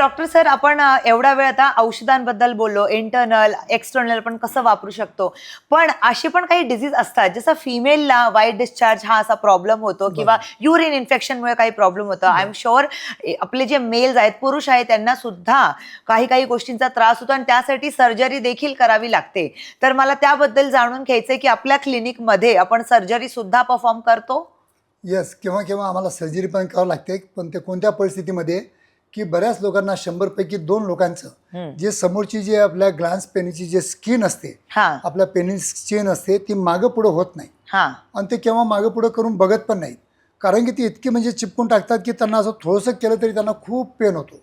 Doctor sir आपण एवढा वेळ आता औषधांबद्दल बोललो इंटरनल एक्सटर्नल पण कसं वापरू शकतो. पण असे पण काही डिझीज असतात जसं फिमेलला वाईट डिस्चार्ज हा असा प्रॉब्लेम होतो किंवा युरिन इन्फेक्शनमुळे काही प्रॉब्लेम होतो. आय एम शुअर आपले जे मेल्स आहेत पुरुष आहेत त्यांना सुद्धा काही काही गोष्टींचा त्रास होतो आणि त्यासाठी सर्जरी देखील करावी लागते. तर मला त्याबद्दल जाणून घ्यायचंय की आपल्या क्लिनिकमध्ये आपण सर्जरी सुद्धा परफॉर्म करतो? येस केव्हा केव्हा आम्हाला सर्जरी पण करावं लागते पण ते कोणत्या परिस्थितीमध्ये? की बऱ्याच लोकांना शंभरपैकी दोन लोकांचं जे समोरची जे आपल्या ग्लान्स पेनीची जे स्किन असते हा. आपल्या पेनीस स्किन असते ती मागं पुढं होत नाही. हा. आणि ते केव्हा मागं पुढं करून बघत पण नाहीत. कारण की ती इतकी म्हणजे चिपकून टाकतात की त्यांना असं थोडंसं केलं तरी त्यांना खूप पेन होतो.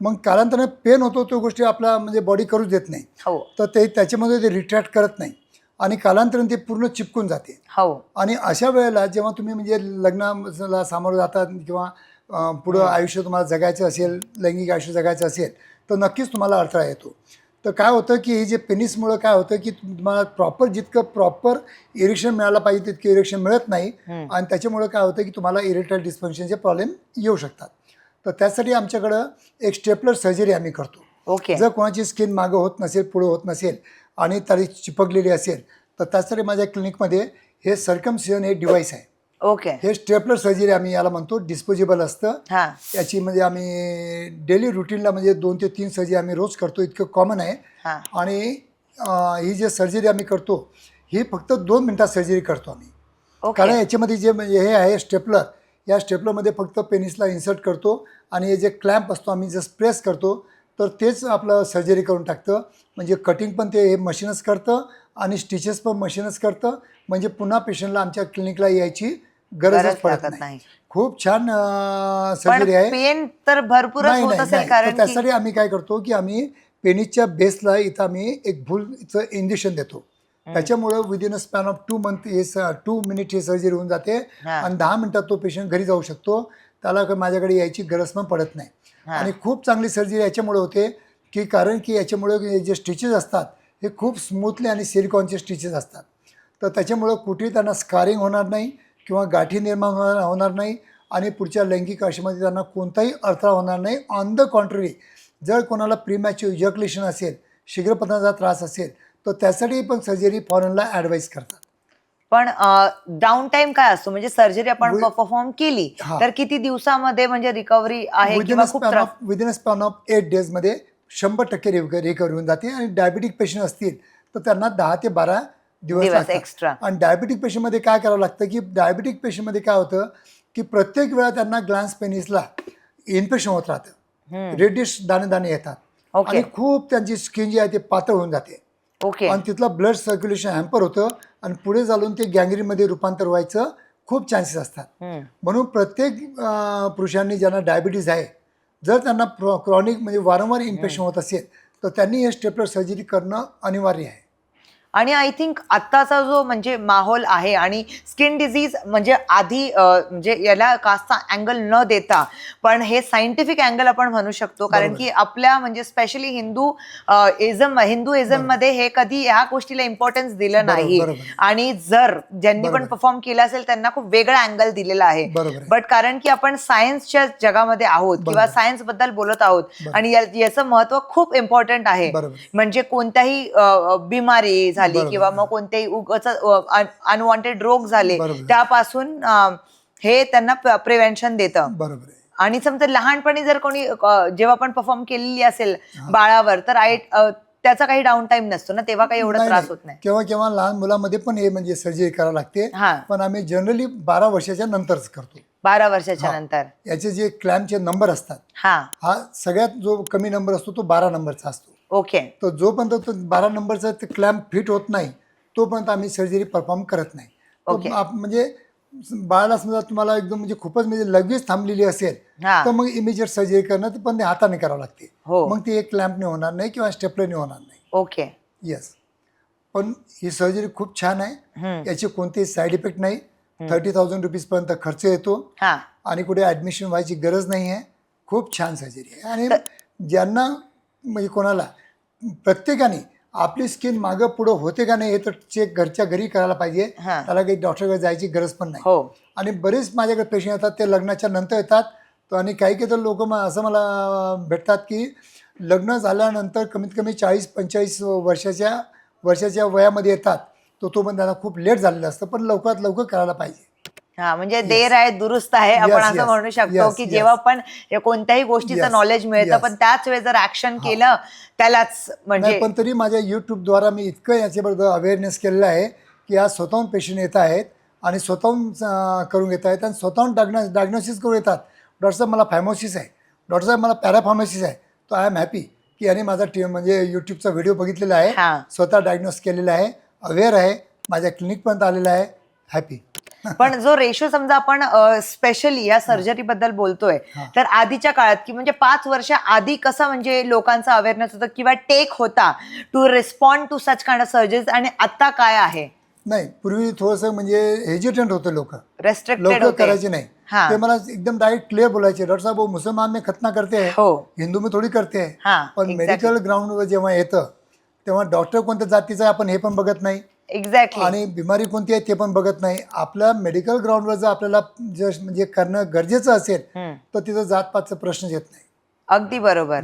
मग कालांतराने पेन होतो तो गोष्टी आपल्या म्हणजे बॉडी करूच देत नाही. हो. तर ते त्याच्यामध्ये ते रिट्रॅक्ट करत नाही. आणि कालांतराने ते पूर्ण चिपकून जाते. हो. आणि अशा वेळेला जेव्हा तुम्ही म्हणजे लग्नाला सामोरं जातात किंवा पुढं आयुष्य तुम्हाला जगायचं असेल लैंगिक आयुष्य जगायचं असेल तर नक्कीच तुम्हाला अडथळा येतो. तर काय होतं की हे जे पेनिसमुळं काय होतं की तुम्हाला प्रॉपर जितकं प्रॉपर इरेक्शन मिळायला पाहिजे तितकं इरेक्शन मिळत नाही. आणि त्याच्यामुळं काय होतं की तुम्हाला इरेक्टाईल डिस्फंक्शनचे प्रॉब्लेम येऊ शकतात. तर त्यासाठी आमच्याकडं एक स्टेपलर सर्जरी आम्ही करतो. ओके. जर कोणाची स्किन मागं होत नसेल पुढं होत नसेल आणि तरी चिपकलेली असेल तर त्यासाठी माझ्या क्लिनिकमध्ये हे सर्कमसिजन हे डिव्हाइस आहे. ओके. हे स्टेपलर सर्जरी आम्ही याला म्हणतो डिस्पोजेबल असतं. हा. याची म्हणजे आम्ही डेली रुटीनला म्हणजे दोन ते तीन सर्जरी आम्ही रोज करतो इतकं कॉमन आहे. हा. आणि अं, ही जे सर्जरी आम्ही करतो ही फक्त दोन मिनटात सर्जरी करतो आम्ही. ओके. कारण याच्यामध्ये जे म्हणजे हे आहे स्टेपलर या स्टेपलरमध्ये फक्त पेनिसला इन्सर्ट करतो आणि हे जे क्लॅम्प असतो आम्ही जर प्रेस करतो तर तेच आपलं सर्जरी करून टाकतं. म्हणजे कटिंग पण ते हे मशीनच करतं आणि स्टिचेस पण मशीनच करतं. म्हणजे पुन्हा पेशंटला आमच्या क्लिनिकला यायची गरज गरजच पडत लागत नाही. नाही. खूप छान पण सर्जरी आहे. पेन तर भरपूरच नाही होत नाही असेल नाही. तर कारण की त्यासाठी आम्ही काय करतो की आम्ही पेनिसच्या बेसला इथं आम्ही एक भूलचं इंजेक्शन देतो. त्याच्यामुळं within a span of two month हे टू मिनिट ही सर्जरी होऊन जाते हा. आणि दहा मिनिटात तो पेशंट घरी जाऊ शकतो. त्याला काही माझ्याकडे यायची गरज पण पडत नाही. हा. आणि खूप चांगली सर्जरी याच्यामुळे होते की कारण की याच्यामुळे जे स्टिचेस असतात हे खूप स्मूथली आणि सिलिकॉनचे स्टिचेस असतात. तर त्याच्यामुळं कुठेही त्यांना स्कारिंग होणार नाही. किंवा गाठी निर्माण होणार होणार नाही आणि पुढच्या लैंगिक आयुष्यामध्ये त्यांना कोणताही अडथळा होणार नाही. ऑन द कॉन्ट्ररी जर कोणाला प्रीमॅच्युअर इजॅक्युलेशन असेल शीघ्रपतनाचा त्रास असेल तर त्यासाठी पण सर्जरी फॉरेनला ॲडवाईस करतात. पण डाऊन टाइम काय असतो? म्हणजे सर्जरी आपण परफॉर्म केली. तर किती दिवसामध्ये म्हणजे रिकव्हरी आहे within a span of within a span of eight डेजमध्ये शंभर टक्के रिकव्हरी होऊन जाते. आणि डायबिटिक पेशंट असतील तर त्यांना दहा ते बारा दिवस extra. आणि डायबिटिक पेशंटमध्ये काय करावं लागतं की डायबिटिक पेशंटमध्ये काय होतं की प्रत्येक वेळा त्यांना ग्लान्स पेनिसला इन्फेक्शन होत राहतं. रेडिश दाणे दाणे येतात. आणि खूप त्यांची स्किन जी आहे ते पातळ होऊन जाते. ओके आणि तिथला ब्लड सर्क्युलेशन हॅम्पर होतं आणि पुढे चालून ते गँग्रीनमध्ये रूपांतर व्हायचं खूप चान्सेस असतात. म्हणून प्रत्येक पुरुषांनी ज्यांना डायबिटीज आहे जर त्यांना क्रॉनिक म्हणजे वारंवार इन्फेक्शन होत असेल तर त्यांनी हे स्टेपलर सर्जरी करणं अनिवार्य आहे. आणि आय थिंक आत्ताचा जो म्हणजे माहोल आहे आणि स्किन डिझीज म्हणजे आधी म्हणजे याला कास्ता अँगल न देता पण हे सायंटिफिक अँगल आपण म्हणू शकतो कारण. की आपल्या म्हणजे स्पेशली हिंदू इझम हिंदू इझममध्ये हे कधी ह्या गोष्टीला इम्पॉर्टन्स दिलं नाही. आणि जर ज्यांनी पण. परफॉर्म केलं असेल त्यांना खूप वेगळा अँगल दिलेला आहे. बट कारण की आपण सायन्सच्या जगामध्ये आहोत किंवा. सायन्सबद्दल बोलत आहोत. आणि या- याचं महत्त्व खूप इम्पॉर्टंट आहे. म्हणजे कोणत्याही बिमारी झाली. किंवा मग कोणतेही उगाच अनवॉन्टेड रोग झाले. त्यापासून हे त्यांना प्रिव्हेन्शन देतं. बरोबर आणि समजा लहानपणी जर कोणी जेव्हा आपण परफॉर्म केलेली असेल बाळावर तर आय त्याचा काही डाऊन टाइम नसतो ना तेव्हा काही एवढा त्रास. होत नाही. केव्हा केव्हा लहान मुलामध्ये पण हे म्हणजे सर्जरी करावं लागते. पण आम्ही जनरली बारा वर्षाच्या नंतरच करतो. बारा वर्षाच्या. नंतर. याचे जे क्लॅम्पचे नंबर असतात हा. हा सगळ्यात जो कमी नंबर असतो तो बारा नंबरचा असतो. ओके. तर जोपर्यंत तो बारा नंबरचा क्लॅम्प फिट होत नाही तोपर्यंत आम्ही सर्जरी परफॉर्म करत नाही. आप- म्हणजे बाळाला समजा तुम्हाला एकदम म्हणजे खूपच म्हणजे लगेच थांबलेली असेल हा. तर मग इमिजिएट सर्जरी करणं ते पण ते हाताने करावं लागते. हो. मग ती एक क्लॅम्पने होणार नाही किंवा स्टेपलरने होणार नाही. ओके. येस पण ही सर्जरी खूप छान आहे. हम्म. याचे कोणतेही साईड इफेक्ट नाही. थर्टी थाउजंड रुपीजपर्यंत खर्च येतो. हा. आणि कुठे ॲडमिशन व्हायची गरज नाही आहे. खूप छान सर्जरी आहे. आणि ज्यांना म्हणजे कोणाला? प्रत्येकाने आपली स्किन मागं पुढं होते का नाही हे तर चेक घरच्या घरी करायला पाहिजे. हा. त्याला काही डॉक्टरकडे जायची गरज पण नाही. हो. आणि बरेच माझ्याकडे पेशंट येतात ते लग्नाच्या नंतर येतात. तर आणि काही काही तर लोक असं मला भेटतात की लग्न झाल्यानंतर कमीत कमी चाळीस पंचेचाळीस वर्षाच्या वर्षाच्या वयामध्ये येतात. तो तो पण त्यांना खूप लेट झालेलं असतं पण लवकरात लवकर करायला पाहिजे. हा म्हणजे देर आहे दुरुस्त आहे आपण Yes, असं yes. म्हणू शकतो Yes, की yes. जेव्हा पण या कोणत्याही गोष्टीचं Yes, नॉलेज मिळतं yes. पण त्याच वेळेस जर ऍक्शन केलं त्यालाच म्हणजे नाही पण तरी माझ्या यूट्यूबद्वारा मी इतकं याच्याबद्दल अवेअरनेस केलेलं आहे की आज स्वतःहून पेशंट येत आहेत आणि स्वतःहून अं, करून घेत आहेत आणि स्वतःहून डायग्नॉ डायग्नोसिस करून येतात. डॉक्टर साहेब मला फायमोसिस आहे. डॉक्टर साहेब मला पॅराफार्मसिस आहे. तो आय एम हॅपी की याने माझा टी म्हणजे यूट्यूबचा व्हिडिओ बघितलेला आहे. हा. स्वतः डायग्नोस केलेला आहे. अवेअर आहे. माझ्या क्लिनिकपर्यंत आलेला आहे. हॅपी पण जो रेशो समजा आपण स्पेशली या सर्जरी बद्दल बोलतोय हा. तर आधीच्या काळात की म्हणजे पाच वर्ष आधी कसं म्हणजे लोकांचा अवेअरनेस होतं किंवा टेक होता to respond to such kind of surgeries आणि आता काय आहे? नाही पूर्वी थोडंसं म्हणजे हेजिटेंट होते लोक. रेस्ट्रिक्टेड लवकर होते. करायचे नाही. हा. ते मला एकदम डायरेक्ट क्लिअर बोलायचे डॉक्टर साहेब वो मुसलमान में खतना करते हैं हो. हिंदू में थोडी करते हैं हा पण मेडिकल ग्राउंडवर जेव्हा येतं तेव्हा डॉक्टर कोणत्या जातीचा आहे आपण हे पण बघत नाही. एक्झॅक्टली आणि बिमारी कोणती आहे ते पण बघत नाही. आपल्या मेडिकल ग्राउंडवर जर आपल्याला जर म्हणजे करणं गरजेचं असेल तर तिथं जातपातचा प्रश्नच येत नाही. अगदी बरोबर.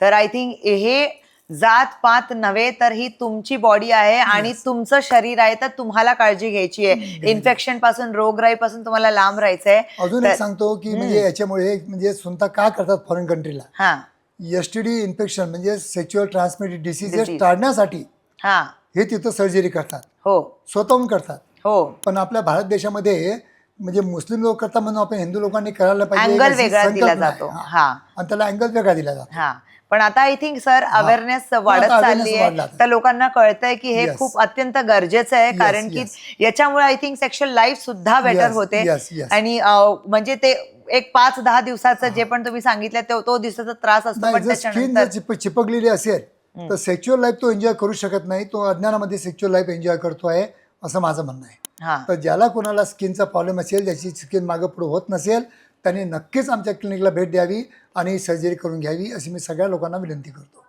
तर आय थिंक हे जात पात नव्हे तर ही तुमची बॉडी आहे आणि तुमचं शरीर आहे तर तुम्हाला काळजी घ्यायची आहे. इन्फेक्शनपासून रोगराई पासून तुम्हाला लांब राहायचंय. अजून एक सांगतो की म्हणजे याच्यामुळे म्हणजे सुनता का करतात फॉरेन कंट्रीला हा. एस टी डी इन्फेक्शन म्हणजे सेक्च्युअल ट्रान्समिटेड डिसीजेस. टाळण्यासाठी हा. हे तिथं सर्जरी करतात. हो. स्वतःहून करतात. हो. पण आपल्या भारत देशामध्ये म्हणजे मुस्लिम लोक करतात म्हणून आपण हिंदू लोकांनी करायला पाहिजे अँगल वेगळा दिला संकल्पना आहे. जातो. हा. हा. आणि त्याला अँगल वेगळा दिला जातो. हा. पण आता आय थिंक सर अवेअरनेस वाढत आता awareness चालली वाढला आहे. तर लोकांना कळतंय की हे Yes. खूप अत्यंत गरजेचं आहे. Yes, कारण की yes. याच्यामुळे आय थिंक सेक्शुअल लाईफ सुद्धा बेटर Yes, होते. yes, yes. आणि अं, म्हणजे ते एक पाच दहा दिवसाचं जे पण तुम्ही सांगितलं तो तो दिवसाचा त्रास असतो. नाही पण जर स्किन त्याच्यानंतर जर चिप चिपकलेली असेल तर सेक्च्युअल लाईफ तो एन्जॉय करू शकत नाही तो अज्ञानामध्ये सेक्च्युअल लाईफ एन्जॉय करतो आहे असं माझं म्हणणं आहे. हा. तर ज्याला कोणाला स्किनचा प्रॉब्लेम असेल ज्याची स्किन मागं पुढे होत नसेल त्यांनी नक्कीच आमच्या क्लिनिकला भेट द्यावी आणि सर्जरी करून घ्यावी अशी मी सगळ्या लोकांना विनंती करतो.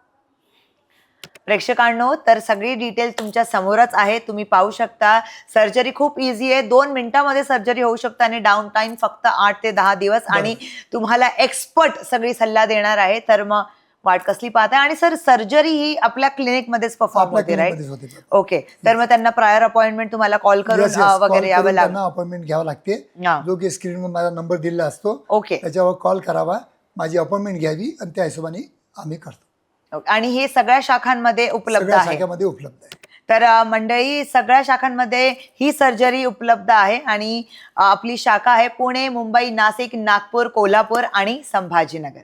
प्रेक्षकांनो तर सगळी डिटेल तुमच्या समोरच आहे तुम्ही पाहू शकता सर्जरी खूप इझी आहे. दोन मिनिटामध्ये सर्जरी होऊ शकते आणि डाऊन टाइम फक्त आठ ते दहा दिवस. आणि तुम्हाला एक्सपर्ट सगळी सल्ला देणार आहे. तर मग वाट कसली पाहताय? आणि सर सर्जरी ही आपल्या क्लिनिकमध्येच परफॉर्म आपल्या होते राईट होते ओके तर मग त्यांना प्रायर अपॉइंटमेंट तुम्हाला कॉल करून Yes, yes. अं, Call वगैरे यावं करून लागतं त्यांना अपॉइंटमेंट घ्यावं लागते. हा. जो की स्क्रीनवर माझा नंबर दिलेला असतो. ओके त्याच्यावर कॉल करावा. माझी अपॉइंटमेंट घ्यावी आणि त्या हिशोबाने आम्ही करतो. आणि हे सगळ्या शाखांमध्ये उपलब्ध सगळ्या आहे? शाखेमध्ये उपलब्ध आहे. तर अ, मंडळी सगळ्या शाखांमध्ये ही सर्जरी उपलब्ध आहे आणि अ, आपली शाखा आहे पुणे मुंबई नाशिक नागपूर कोल्हापूर आणि संभाजीनगर.